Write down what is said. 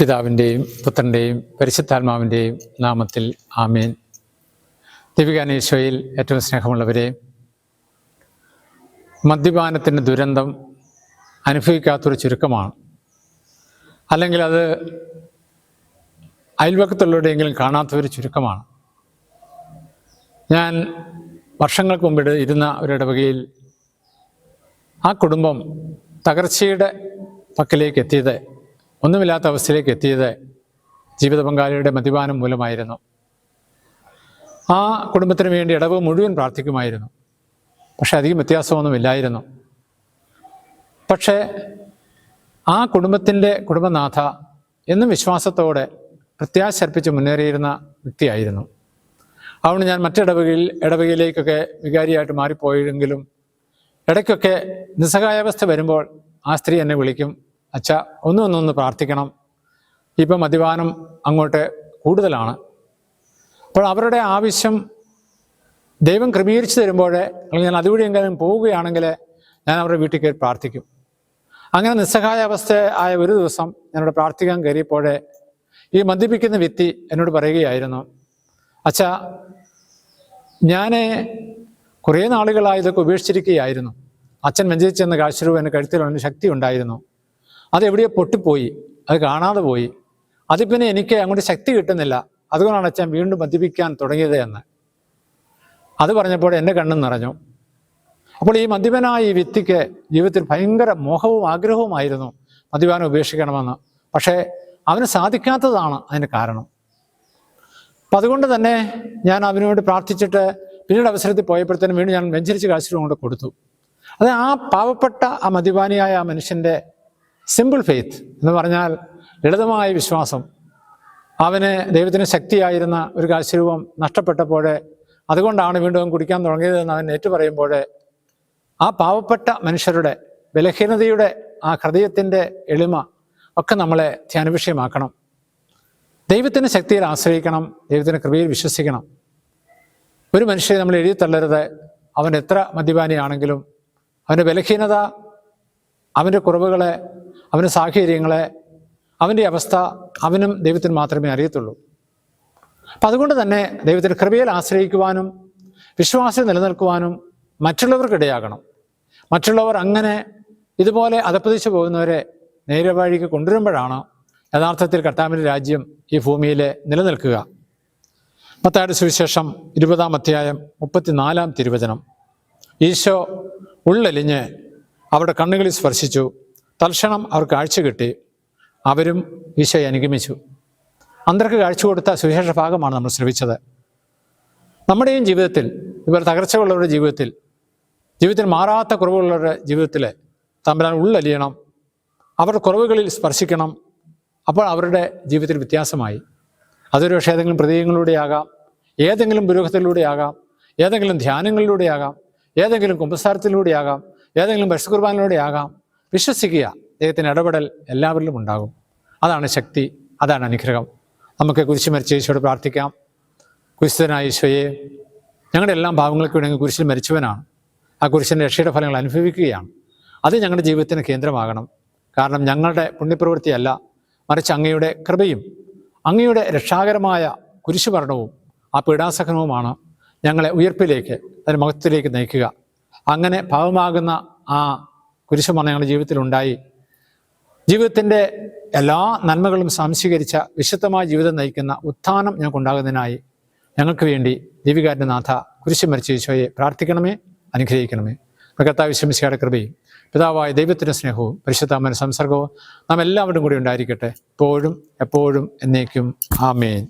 പിതാവിന്റെയും പുത്രന്റെയും പരിശുദ്ധാത്മാവിന്റെയും നാമത്തിൽ ആമേൻ. ദിവികാനേശ്വയിൽ ഏറ്റവും സ്നേഹമുള്ളവരെ മദ്യപാനത്തിന്റെ ദുരന്തം അനുഭവിക്കാത്തൊരു ചുരുക്കമാണ്. അല്ലെങ്കിൽ അത് അയൽവക്കത്തുള്ളവരുടെയെങ്കിലും കാണാത്തൊരു ചുരുക്കമാണ്. ഞാൻ വർഷങ്ങൾക്ക് മുമ്പ് ഇരുന്ന ഒരിടവകയിൽ ആ കുടുംബം തകർച്ചയുടെ പക്കലേക്ക് എത്തിയത് ഒന്നുമില്ലാത്ത അവസ്ഥയിലേക്ക് എത്തിയത് ജീവിത പങ്കാളിയുടെ മദ്യപാനം മൂലമായിരുന്നു. ആ കുടുംബത്തിന് വേണ്ടി ഇടവ് മുഴുവൻ പ്രാർത്ഥിക്കുമായിരുന്നു. പക്ഷെ അധികം വ്യത്യാസമൊന്നുമില്ലായിരുന്നു. പക്ഷേ ആ കുടുംബത്തിന്റെ കുടുംബനാഥ എന്നും വിശ്വാസത്തോടെ പ്രത്യാശർപ്പിച്ച് മുന്നേറിയിരുന്ന വ്യക്തിയായിരുന്നു. അതുകൊണ്ട് ഞാൻ മറ്റിടവകയിൽ ഇടവകയിലേക്കൊക്കെ വികാരിയായിട്ട് മാറിപ്പോയെങ്കിലും ഇടയ്ക്കൊക്കെ നിസ്സഹായാവസ്ഥ വരുമ്പോൾ ആ സ്ത്രീ എന്നെ വിളിക്കും. അച്ഛ ഒന്നും ഒന്നൊന്ന് പ്രാർത്ഥിക്കണം. ഇപ്പം മദ്യപാനം അങ്ങോട്ട് കൂടുതലാണ്. അപ്പോൾ അവരുടെ ആവശ്യം ദൈവം ക്രമീകരിച്ചു തരുമ്പോൾ അല്ലെങ്കിൽ ഞാൻ അതുവഴി എങ്കിലും പോവുകയാണെങ്കിൽ ഞാൻ അവരുടെ വീട്ടിൽ കയറി പ്രാർത്ഥിക്കും. അങ്ങനെ നിസ്സഹായ അവസ്ഥ ആയ ഒരു ദിവസം ഞാനിവിടെ പ്രാർത്ഥിക്കാൻ കയറിയപ്പോൾ ഈ മദ്യപിക്കുന്ന വ്യക്തി എന്നോട് പറയുകയായിരുന്നു അച്ഛ ഞാൻ കുറേ നാളുകളായി ഇതൊക്കെ ഉപേക്ഷിച്ചിരിക്കുകയായിരുന്നു. അച്ഛൻ മെഞ്ചരിച്ചെന്ന കാശ് രൂപ എന്റെ കഴുത്തിൽ അവന് ശക്തി ഉണ്ടായിരുന്നു. അത് എവിടെയോ പൊട്ടിപ്പോയി. അത് കാണാതെ പോയി. അത് പിന്നെ എനിക്ക് അങ്ങോട്ട് ശക്തി കിട്ടുന്നില്ല. അതുകൊണ്ടാണ് അച്ഛൻ വീണ്ടും മദ്യപിക്കാൻ തുടങ്ങിയത് എന്ന്. അത് പറഞ്ഞപ്പോൾ എന്റെ കണ്ണും നിറഞ്ഞു. അപ്പോൾ ഈ മദ്യപനായ ഈ വ്യക്തിക്ക് ജീവിതത്തിൽ ഭയങ്കര മോഹവും ആഗ്രഹവുമായിരുന്നു മദ്യപാനം ഉപേക്ഷിക്കണമെന്ന്. പക്ഷേ അവന് സാധിക്കാത്തതാണ് അതിന് കാരണം. അപ്പം അതുകൊണ്ട് തന്നെ ഞാൻ അവനോട് പ്രാർത്ഥിച്ചിട്ട് പിന്നീട് അവസരത്തിൽ പോയപ്പോഴത്തേനും വീണ്ടും ഞാൻ വെഞ്ചരിച്ച് കാശ് കൊണ്ട് കൊടുത്തു. അത് ആ പാവപ്പെട്ട ആ മദ്യപാനിയായ ആ മനുഷ്യന്റെ സിമ്പിൾ ഫെയ്ത്ത് എന്ന് പറഞ്ഞാൽ ലളിതമായ വിശ്വാസം. അവന് ദൈവത്തിന് ശക്തിയായിരുന്ന ഒരു കാശ്യരൂപം നഷ്ടപ്പെട്ടപ്പോൾ അതുകൊണ്ടാണ് വീണ്ടും കുടിക്കാൻ തുടങ്ങിയതെന്ന് അവൻ ഏറ്റു പറയുമ്പോൾ ആ പാവപ്പെട്ട മനുഷ്യരുടെ ബലഹീനതയുടെ ആ ഹൃദയത്തിന്റെ എളിമ ഒക്കെ നമ്മളെ ധ്യാനവിഷയമാക്കണം. ദൈവത്തിന്റെ ശക്തിയിൽ ആശ്രയിക്കണം ദൈവത്തിന്റെ കൃപയിൽ വിശ്വസിക്കണം. ഒരു മനുഷ്യനെ നമ്മൾ എഴുതി തള്ളരുത് അവൻ എത്ര മദ്യപാനിയാണെങ്കിലും അവന്റെ ബലഹീനത അവന്റെ കുറവുകളെ അവന്റെ സാഹചര്യങ്ങളെ അവന്റെ അവസ്ഥ അവനും ദൈവത്തിന് മാത്രമേ അറിയത്തുള്ളൂ. അപ്പം അതുകൊണ്ട് തന്നെ ദൈവത്തിന്റെ കൃപയിൽ ആശ്രയിക്കുവാനും വിശ്വാസം നിലനിൽക്കുവാനും മറ്റുള്ളവർക്കിടയാകണം മറ്റുള്ളവർ അങ്ങനെ ഇതുപോലെ അതപ്പതിച്ചു പോകുന്നവരെ നേരെ വഴിക്ക് കൊണ്ടുവരുമ്പോഴാണ് യഥാർത്ഥത്തിൽ കർത്താവിന്റെ രാജ്യം ഈ ഭൂമിയിൽ നിലനിൽക്കുക. മത്തായുടെ സുവിശേഷം ഇരുപതാം അധ്യായം മുപ്പത്തിനാലാം തിരുവചനം. ഈശോ ഉള്ളലിഞ്ഞ് അവരുടെ കണ്ണുകളിൽ സ്പർശിച്ചു. തൽക്ഷണം അവർ കാഴ്ച കിട്ടി. അവരും ഈശോയെ അനുഗമിച്ചു. അന്തർക്ക് കാഴ്ച കൊടുത്ത സുവിശേഷ ഭാഗമാണ് നമ്മൾ ശ്രമിച്ചത് നമ്മുടെയും ജീവിതത്തിൽ ഇവർ തകർച്ചകളുള്ളവരുടെ ജീവിതത്തിൽ ജീവിതത്തിൽ മാറാത്ത കുറവുള്ളവരുടെ ജീവിതത്തിൽ തമ്പരാൻ ഉള്ളലിയണം. അവരുടെ കുറവുകളിൽ സ്പർശിക്കണം. അപ്പോൾ അവരുടെ ജീവിതത്തിൽ വ്യത്യാസമായി. അതൊരു പക്ഷേ ഏതെങ്കിലും പ്രതീകങ്ങളിലൂടെയാകാം ഏതെങ്കിലും പുരോഗത്തിലൂടെയാകാം ഏതെങ്കിലും ധ്യാനങ്ങളിലൂടെയാകാം ഏതെങ്കിലും കുമ്പസാരത്തിലൂടെയാകാം ഏതെങ്കിലും പരിശുകുർബാനിലൂടെയാകാം വിശ്വസിക്കുക. ദൈവത്തിന്റെ ഇടപെടൽ എല്ലാവരിലും ഉണ്ടാകും. അതാണ് ശക്തി അതാണ് അനുഗ്രഹം. നമുക്ക് കുരിശ് മരിച്ച ഈശോയോട് പ്രാർത്ഥിക്കാം. കുരിശിതനായ ഈശോയെ ഞങ്ങളുടെ എല്ലാ ഭാവങ്ങൾക്ക് വേണമെങ്കിൽ കുരിശിൽ മരിച്ചവനാണ്. ആ കുരിശിന്റെ രക്ഷയുടെ ഫലങ്ങൾ അനുഭവിക്കുകയാണ്. അത് ഞങ്ങളുടെ ജീവിതത്തിന് കേന്ദ്രമാകണം. കാരണം ഞങ്ങളുടെ പുണ്യപ്രവൃത്തിയല്ല മറിച്ച് അങ്ങയുടെ കൃപയും അങ്ങയുടെ രക്ഷാകരമായ കുരിശുഭരണവും ആ പീഡാസഹനവുമാണ് ഞങ്ങളെ ഉയർപ്പിലേക്ക് അതിന് മഹത്വത്തിലേക്ക് നയിക്കുക. അങ്ങനെ ഭാവമാകുന്ന ആ കുരിശുമരണം ഞങ്ങളുടെ ജീവിതത്തിലുണ്ടായി. ജീവിതത്തിന്റെ എല്ലാ നന്മകളും സംശീകരിച്ച വിശുദ്ധമായ ജീവിതം നയിക്കുന്ന ഉത്ഥാനം ഞങ്ങൾക്കുണ്ടാകുന്നതിനായി ഞങ്ങൾക്ക് വേണ്ടി ദീപികാരന്റെ നാഥ കുരിശു മരിച്ച ഈശോയെ പ്രാർത്ഥിക്കണമേ അനുഗ്രഹിക്കണമേ. കർത്താവ് വിശ്രമിച്ചയുടെ കൃപയും പിതാവായ ദൈവത്തിന്റെ സ്നേഹവും പരിശുദ്ധാമന സംസർഗവും നാം എല്ലാവരും കൂടി ഉണ്ടായിരിക്കട്ടെ. എപ്പോഴും എപ്പോഴും എന്നേക്കും. ആമേൻ.